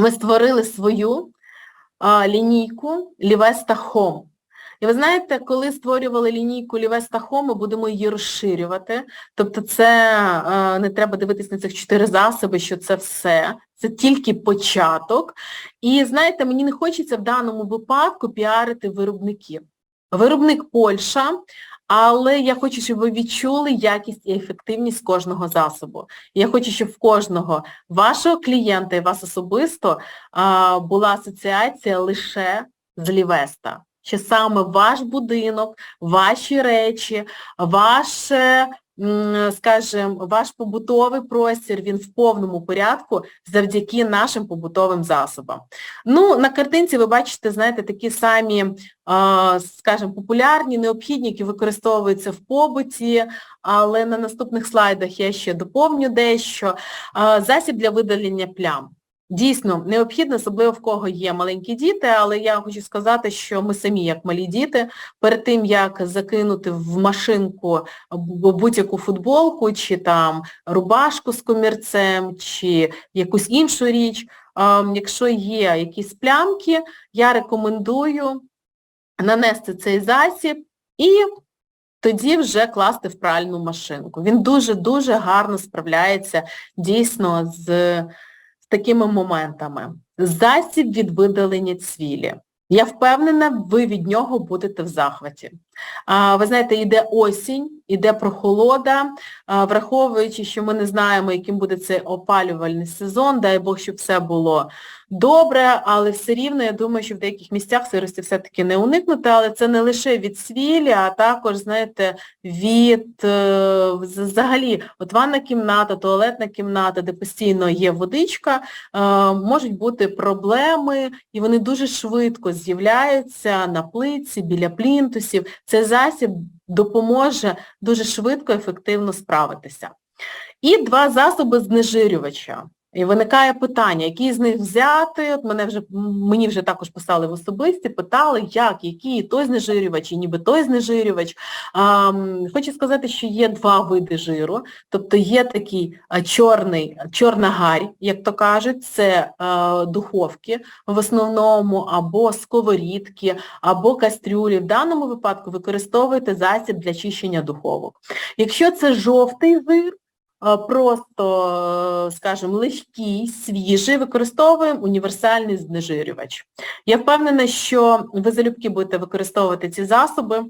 ми створили свою а, лінійку Лівеста Хом. І ви знаєте, коли створювали лінійку Лівеста Хом, ми будемо її розширювати. Тобто це а, не треба дивитись на цих чотири засоби, що це все. Це тільки початок. І знаєте, мені не хочеться в даному випадку піарити виробників. Виробник Польща, але я хочу, щоб ви відчули якість і ефективність кожного засобу. Я хочу, щоб в кожного вашого клієнта і вас особисто була асоціація лише з Лівеста. Що саме ваш будинок, ваші речі, ваше, скажімо, ваш побутовий простір, він в повному порядку завдяки нашим побутовим засобам. Ну, на картинці ви бачите, знаєте, такі самі, скажімо, популярні, необхідні, які використовуються в побуті, але на наступних слайдах я ще доповню дещо. Засіб для видалення плям. Дійсно, необхідно, особливо в кого є маленькі діти, але я хочу сказати, що ми самі, як малі діти, перед тим, як закинути в машинку будь-яку футболку, чи там рубашку з комірцем, чи якусь іншу річ, ем, якщо є якісь плямки, я рекомендую нанести цей засіб і тоді вже класти в пральну машинку. Він дуже-дуже гарно справляється дійсно з, з такими моментами. Засіб від видалення цвілі. Я впевнена, ви від нього будете в захваті. А, ви знаєте, йде осінь, іде прохолода, враховуючи, що ми не знаємо, яким буде цей опалювальний сезон, дай Бог, щоб все було добре, але все рівно, я думаю, що в деяких місцях сирості все-таки не уникнути, але це не лише від свілі, а також, знаєте, від е, взагалі, от ванна кімната, туалетна кімната, де постійно є водичка, е, можуть бути проблеми, і вони дуже швидко з'являються на плитці, біля плінтусів. Цей засіб допоможе дуже швидко, ефективно справитися. І два засоби знежирювача. І виникає питання, який з них взяти, от мене вже, мені вже також писали в особисті, питали, як, який той знежирювач, і ніби той знежирювач. А, хочу сказати, що є два види жиру, тобто є такий а, чорний, чорна гарь, як то кажуть, це а, духовки в основному, або сковорідки, або кастрюлі. В даному випадку використовуйте засіб для чищення духовок. Якщо це жовтий жир, просто, е, скажімо, легкий, свіжий, використовуємо універсальний знежирювач. Я впевнена, що ви залюбки будете використовувати ці засоби.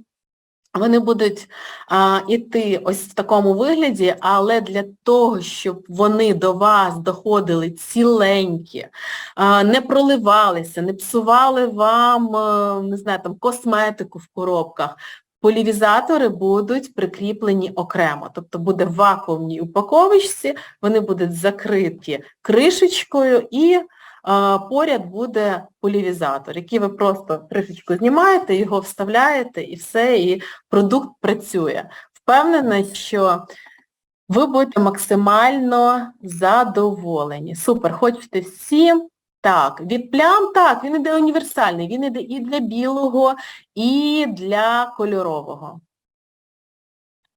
Вони будуть а, іти ось в такому вигляді, але для того, щоб вони до вас доходили ціленькі, а, не проливалися, не псували вам, е, не знаю, там, косметику в коробках, полівізатори будуть прикріплені окремо. Тобто буде в вакуумній упаковочці, вони будуть закриті кришечкою і а, поряд буде полівізатор, який ви просто кришечку знімаєте, його вставляєте і все, і продукт працює. Впевнена, що ви будете максимально задоволені. Супер, хочете всі? Так, від плям, так, він іде універсальний, він іде і для білого, і для кольорового.